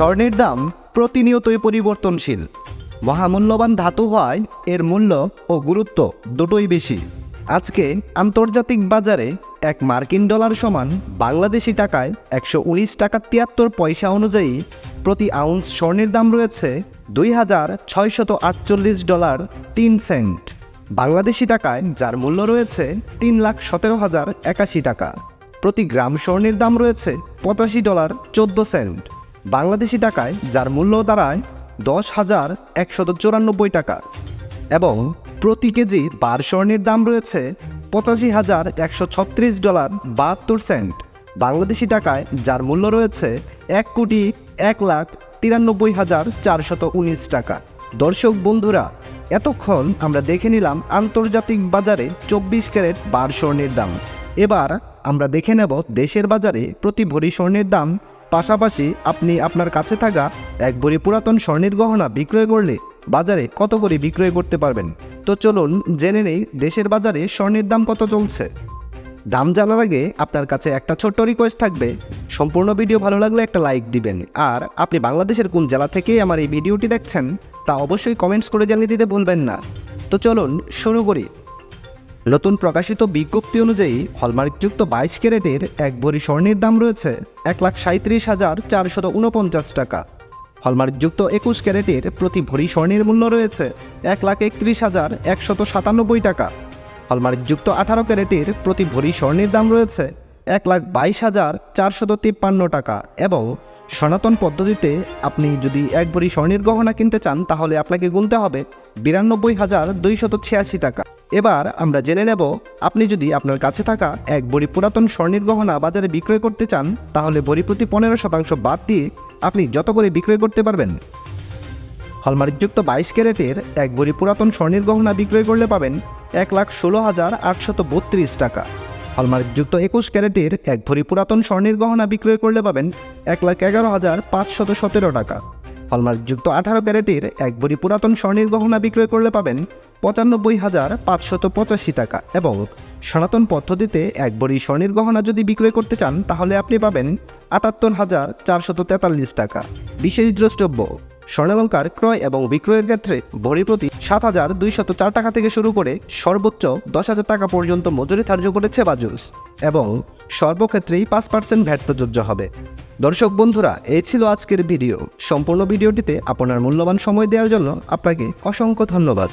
স্বর্ণের দাম প্রতিনিয়তই পরিবর্তনশীল। মহামূল্যবান ধাতু হওয়ায় এর মূল্য ও গুরুত্ব দুটোই বেশি। আজকে আন্তর্জাতিক বাজারে এক মার্কিন ডলার সমান বাংলাদেশি টাকায় একশো উনিশ টাকা তিয়াত্তর পয়সা অনুযায়ী প্রতি আউন্স স্বর্ণের দাম রয়েছে দুই হাজার ছয়শত আটচল্লিশ ডলার তিন সেন্ট। বাংলাদেশি টাকায় যার মূল্য রয়েছে তিন লাখ সতেরো হাজার একাশি টাকা। প্রতি গ্রাম স্বর্ণের দাম রয়েছে পঁচাশি ডলার চোদ্দ সেন্ট। বাংলাদেশি টাকায়, যার মূল্য দাঁড়ায় দশ হাজার একশত চুরানব্বই টাকা এবং প্রতি কেজি বার স্বর্ণের দাম রয়েছে পঁচাশি হাজার একশো ছত্রিশ ডলার বাহাত্তর সেন্ট। বাংলাদেশি টাকায়, যার মূল্য রয়েছে এক কোটি এক লাখ তিরানব্বই হাজার চারশত উনিশ টাকা। দর্শক বন্ধুরা, এতক্ষণ আমরা দেখে নিলাম আন্তর্জাতিক বাজারে চব্বিশ ক্যারেট বার স্বর্ণের দাম। এবার আমরা দেখে নেব দেশের বাজারে প্রতি ভরি স্বর্ণের দাম পাশাপাশি আপনি আপনার কাছে থাকা এক ভরি পুরাতন স্বর্ণের গহনা বিক্রয় করলে বাজারে কত করে বিক্রয় করতে পারবেন? তো চলুন জেনে নেই দেশের বাজারে স্বর্ণের দাম কত চলছে। দাম জানার আগে আপনার কাছে একটা ছোট্ট রিকোয়েস্ট থাকবে। সম্পূর্ণ ভিডিও ভালো লাগলে একটা লাইক দিবেন। আর আপনি বাংলাদেশের কোন জেলা থেকে আমার এই ভিডিওটি দেখছেন, তা অবশ্যই কমেন্টস করে জানিয়ে দিতে ভুলবেন না। তো চলুন শুরু করি। নতুন প্রকাশিত বিজ্ঞপ্তি অনুযায়ী হলমার্কযুক্ত বাইশ ক্যারেটের এক ভরি স্বর্ণের দাম রয়েছে এক লাখ সাঁত্রিশ হাজার চারশত উনপঞ্চাশ টাকা। হলমার্কযুক্ত একুশ ক্যারেটের প্রতি ভরি স্বর্ণের মূল্য রয়েছে এক লাখ একত্রিশ হাজার একশত সাতানব্বই টাকা। হলমার্কযুক্ত আঠারো ক্যারেটের প্রতি ভরি স্বর্ণের দাম রয়েছে এক লাখ বাইশ হাজার চারশত তিপ্পান্ন টাকা এবং সনাতন পদ্ধতিতে আপনি যদি এক স্বর্ণের গহনা কিনতে চান, তাহলে আপনাকে গুনতে হবে বিরানব্বই হাজার দুইশত ছিয়াশি টাকা। এবার আমরা জেনে নেব, আপনি যদি আপনার কাছে থাকা এক ভরি পুরাতন স্বর্ণের গহনা বাজারে বিক্রয় করতে চান, তাহলে ভরি প্রতি পনেরো শতাংশ বাদ দিয়ে আপনি যত করে বিক্রয় করতে পারবেন। হলমার্কযুক্ত বাইশ ক্যারেটের এক ভরি পুরাতন স্বর্ণের গহনা বিক্রয় করলে পাবেন এক লাখ ষোলো হাজার আটশত বত্রিশ টাকা। হলমার্কযুক্ত একুশ ক্যারেটের এক ভরি পুরাতন স্বর্ণের গহনা বিক্রয় করলে পাবেন এক লাখ এগারো হাজার পাঁচশত সতেরো টাকা। হলমার্কযুক্ত আঠারো ক্যারেটের এক ভরি পুরাতন স্বর্ণের গহনা বিক্রয় করলে পাবেন পঁচানব্বই হাজার পাঁচশত পঁচাশি টাকা এবং সনাতন পদ্ধতিতে এক ভরি স্বর্ণের গহনা যদি বিক্রয় করতে চান, তাহলে আপনি পাবেন আটাত্তর হাজার চারশত তেতাল্লিশ টাকা। বিশেষ দ্রষ্টব্য স্বর্ণালঙ্কার ক্রয় এবং বিক্রয়ের ক্ষেত্রে ভরি প্রতি সাত হাজার দুইশত চার টাকা থেকে শুরু করে সর্বোচ্চ দশ হাজার টাকা পর্যন্ত মজুরি ধার্য করেছে বাজুস এবং সর্বক্ষেত্রেই পাঁচ পার্সেন্ট ভ্যাট প্রযোজ্য হবে। দর্শক বন্ধুরা, এই ছিল আজকের ভিডিও। সম্পূর্ণ ভিডিওটিতে আপনার মূল্যবান সময় দেওয়ার জন্য আপনাকে অসংখ্য ধন্যবাদ।